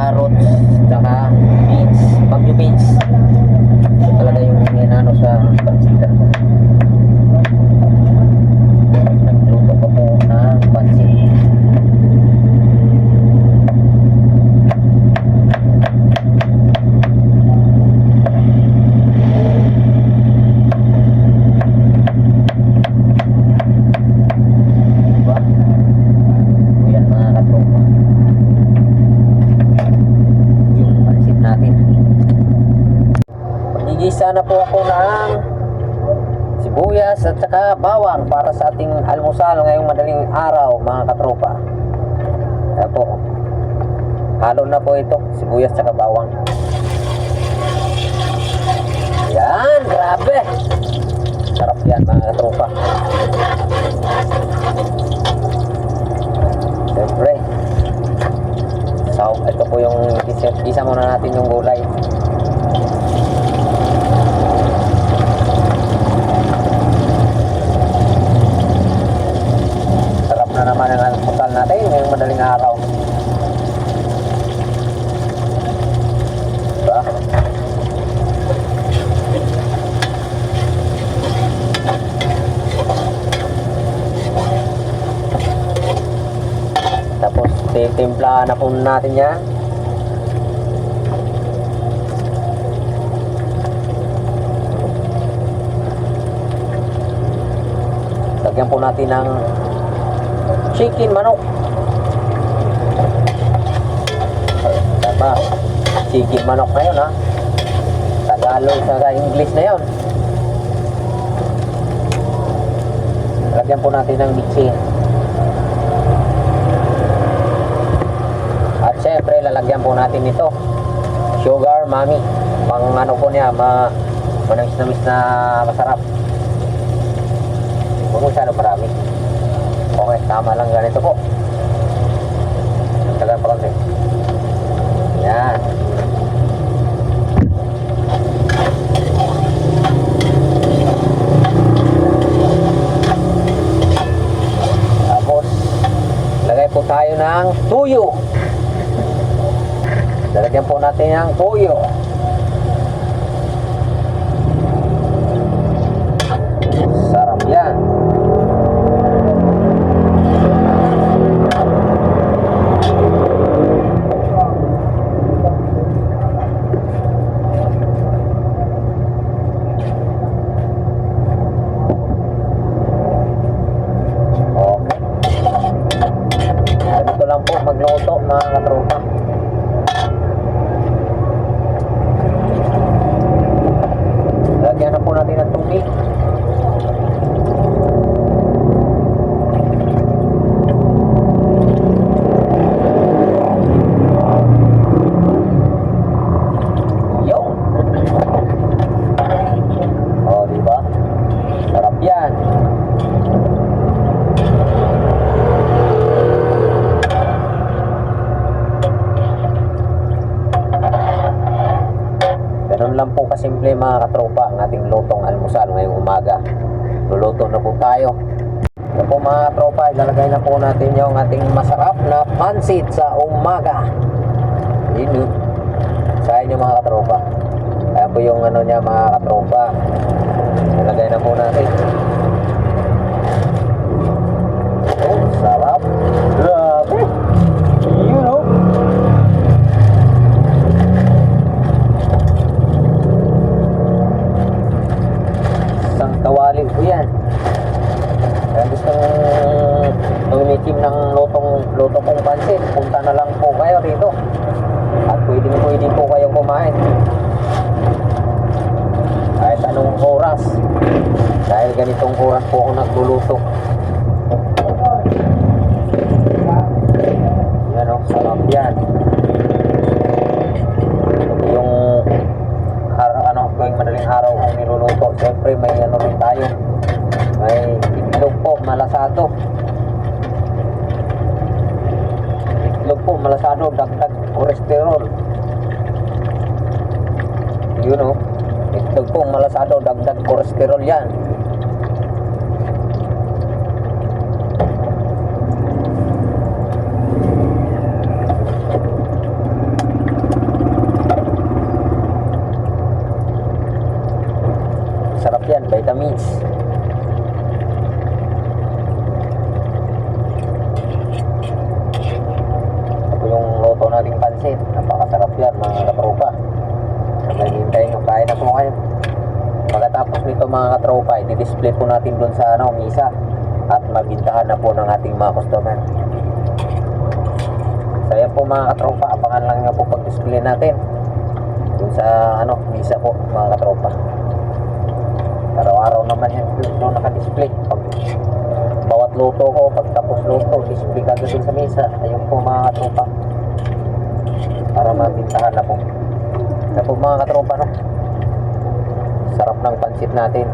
carrots, saka beans, bagyo beans. Ito talaga yung inano sa pansita. Nagtimpla na po ako ng sibuyas at saka bawang para sa ating almusal ngayong madaling araw mga katropa. Ayan po. Halo na po ito, sibuyas at saka bawang. Yan, grabe. Sarap yan mga katropa. Siyempre. So, ito po yung isa, isa muna natin yung gulay. Sarap na naman ang almusal natin ngayong madaling araw. Diba? Tapos titimplahan na po natin yan. Lagyan po natin ng chicken manok. Tama. Chicken manok na yun ha. Tagalog sa English na yun. Lagyan po natin ng bitsin. At syempre, lalagyan po natin ito. Sugar, mami. Pang ano po niya, ma manamis-namis na masarap. Huwag masyado marami. Okay, tama lang ganito po. Tagal pa lang Yan. Tapos, lagay po tayo ng tuyo. Lalagyan po natin ng tuyo. Sarap yan. Okay. Ganito lang po magluto mga katropa. Lagyan na po natin ng tubig. Yun. Oh, di ba? Sarap yan. Kasimple mga katropa ang ating lutong almusal ngayong umaga. Luluto na po tayo. Ito po mga katropa, ilalagay na po natin yung ating masarap na pansit sa umaga. Yun yun. Sa inyo mga katropa. Kaya po yung ano niya mga katropa. Ilalagay na po natin. Oh, sarap. Grabe. Yun oh. isang kawali po yan. Kaya gusto tumitim ng lutong, luto kong pansit, punta na lang po kayo rito. At pwede pwede po kayong kumain. Kahit anong oras. Dahil ganitong oras po ako nagluluto. Yan o, sarap yan. Yung har- ano, tuwing madaling araw kung niluluto. Siyempre may ano rin tayo. May itlog po, malasado. Itlog po, malasado, dagdag kolesterol. Yun o. Itlog po, malasado, dagdag kolesterol yan. Sarap yan, vitamins. Ito yung luto nating pansit. Napakasarap yan mga katropa. Naghihintay nyo, kain na po kayo. Pagkatapos nito mga katropa, i-display po natin dun sa ano, misa at mabintahan na po ng ating mga customer. So yan po mga katropa, abangan lang nga po pag-display natin dun sa ano, misa po mga katropa. Araw-araw naman yan doon naka-display. Pag bawat luto ko, pag tapos luto, display ka doon sa mesa. Ayun po mga katropa. Para mabintahan na po. Yan po mga katropa, no? Sarap ng pansit natin.